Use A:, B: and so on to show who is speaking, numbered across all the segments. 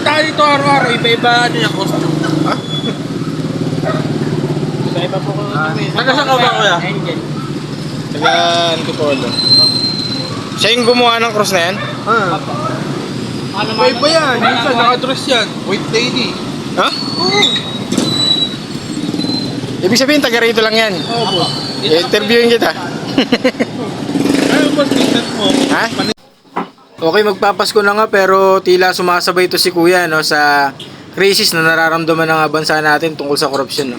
A: Punta dito araw-araw, iba-iba ano yung costume.
B: Ha?
A: Iba-iba po ko.
B: Ah,
A: Taga saan ka ba kuya?
C: Angel.
B: Taga Antipolo. Siya yung gumawa ng cross na yan?
A: Ah.
C: Ano
A: Iba-iba yan. Minsan nakadress yan. White lady.
B: Ha? Ibig sabihin, taga rito lang yan.
A: Oo, boss.
B: I-interviewin kita.
A: Ano boss, business mo?
B: Ha? Okay, magpapasko na nga pero tila sumasabay ito si Kuya no, sa crisis na nararamdaman ng bansa natin tungkol sa korupsyon. No?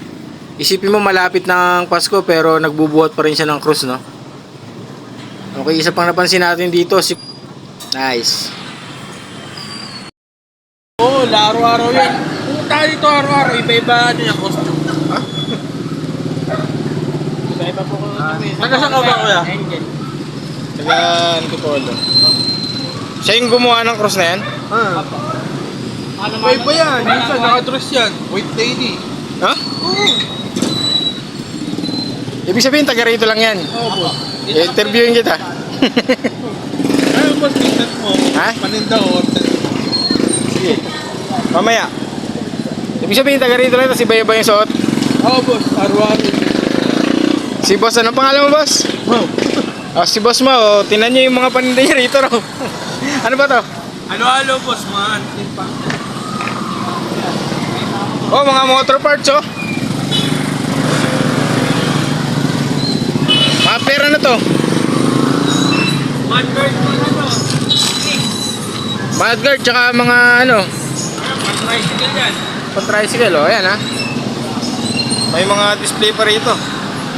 B: Isipin mo malapit ng Pasko pero nagbubuhat pa rin siya ng krus. No? Okay, isa pang napansin natin dito si... Nice.
A: Oo, oh, araw-araw yan. Punta ka dito araw-araw, iba-iba ano yung costume.
B: Ha?
A: Iba-iba po ko. Taga saan ka ba kuya?
C: Angel.
B: Taga Antipolo. Siya yung gumawa ng cross na yan?
A: Ah.
C: Ano
A: Iba-iba yan. Minsan nakadress yan. White lady.
B: Ha? Ibig sabihin, taga rito lang yan.
A: Oo, boss.
B: I-interviewin kita.
A: Ano boss, business mo?
B: Ha?
A: Paninda o
B: Sige. Mamaya. Ibig sabihin, taga rito lang, tapos iba-iba yung suot.
A: Oo, boss. Araw-araw.
B: Si boss, anong pangalan mo, boss?
A: Oh.
B: Ah, si boss mo, oh, tinan niyo yung mga paninda niya rito, raw. Ano ba to?
A: Halo-halo, boss. Mga pa.
B: Oh, mga motor parts, oh. Mga pera na to.
A: Mudguard mo na to.
B: Mudguard, tsaka mga ano,
A: Tricycle yan.
B: pang tricycle, oh. Ayan, ha. May mga display pa rito.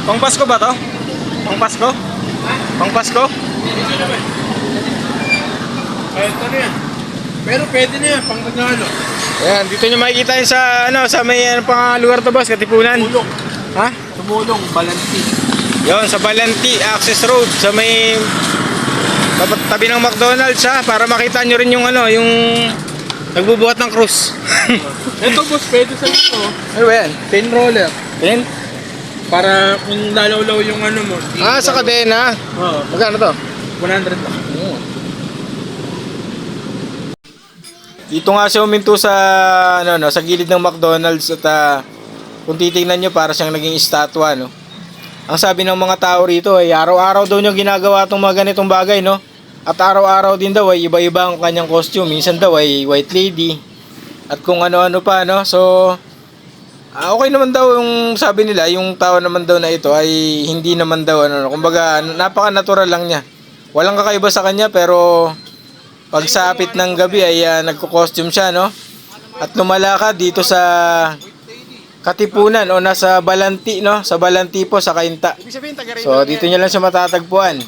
B: Pang Pasko ba to? Pang Pasko? Pang Pasko?
A: Kahit ano yan. Pero pwede na yan, pang regalo.
B: Ayan, dito nyo makikita yun sa, ano, sa may, ano pang lugar to, boss, Katipunan.
A: Tumulong.
B: Ha?
A: Tumulong, balanti.
B: Yon sa Balanti Access Road sa may tabi ng McDonald's ha para makita nyo rin yung ano yung nagbubuhat ng cruise.
A: Ito boss, pwede sa ito.
B: ano ba yan?
A: Pin roller.
B: Yan?
A: Para kung lalaw-law yung ano mo.
B: Ah, sa kadena.
A: Oo.
B: Magkano to?
A: 100 lang.
B: Dito nga siya uminto sa ano no, sa gilid ng McDonald's at ah, kung titingnan nyo para siyang naging estatwa no. Ang sabi ng mga tao rito ay araw-araw daw niya ginagawa tong mga ganitong bagay no. At araw-araw din daw ay iba-iba ang kanyang costume. Minsan daw ay white lady. At kung ano-ano pa no. So ah, okay naman daw yung sabi nila, yung tao naman daw na ito ay hindi naman daw ano, no. kumbaga napaka-natural lang niya. Walang kakaiba sa kanya pero pagsapit ng gabi ay uh, nagko-costume siya no. At lumalakad dito sa Katipunan o nasa Balanti no, sa Balanti po sa Kainta. So dito niya lang siya matatagpuan.